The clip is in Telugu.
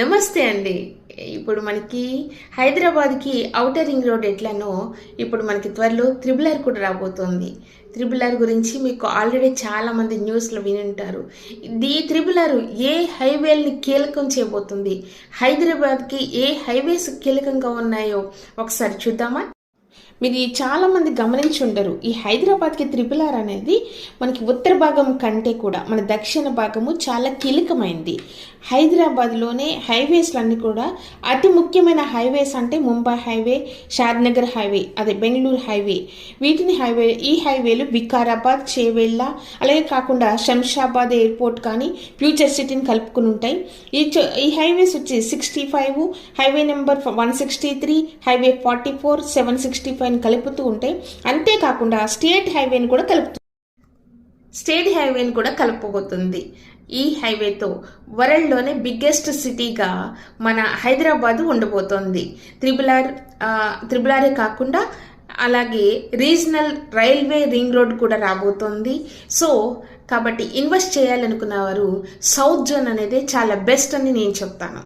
నమస్తే అండి. ఇప్పుడు మనకి హైదరాబాద్కి ఔటర్ రింగ్ రోడ్ ఎట్లానో ఇప్పుడు మనకి త్వరలో త్రిబుల్ కూడా రాబోతోంది. త్రిబుల్ ఆర్ గురించి మీకు ఆల్రెడీ చాలామంది న్యూస్లో న్యూస్లో వినుంటారు. ఈ త్రిబులర్ ఏ హైవేల్ని కీలకం చేయబోతుంది. హైదరాబాద్కి ఏ హైవేస్ కీలకంగా ఉన్నాయో ఒకసారి చూద్దామా? మీరు చాలామంది గమనించి ఉండరు. ఈ హైదరాబాద్కి త్రిపుల్ ఆర్ అనేది మనకి ఉత్తర భాగం కంటే కూడా మన దక్షిణ భాగము చాలా కీలకమైంది. హైదరాబాద్లోనే హైవేస్లన్నీ కూడా అతి ముఖ్యమైన హైవేస్ అంటే ముంబై హైవే షాద్నగర్ హైవే అదే బెంగళూరు హైవే. వీటిని హైవే ఈ హైవేలు వికారాబాద్ చేవెళ్ళ అలాగే కాకుండా శంషాబాద్ ఎయిర్పోర్ట్ కానీ ఫ్యూచర్ సిటీని కలుపుకుని ఉంటాయి. ఈ ఈ హైవేస్ వచ్చి sixty five highway number one sixty three highway forty four seven sixty sixty five కలుపుతూ ఉంటే అంతేకాకుండా స్టేట్ హైవేని కూడా కలుపుతూ స్టేట్ హైవేని కూడా కలుపుకోబోతుంది. ఈ హైవేతో వరల్డ్లోనే బిగ్గెస్ట్ సిటీగా మన హైదరాబాద్ ఉండబోతోంది. త్రిబులార్ త్రిబులారే కాకుండా అలాగే రీజనల్ రైల్వే రింగ్ రోడ్ కూడా రాబోతోంది. సో కాబట్టి ఇన్వెస్ట్ చేయాలనుకున్న వారు సౌత్ జోన్ అనేది చాలా బెస్ట్ అని నేను చెప్తాను.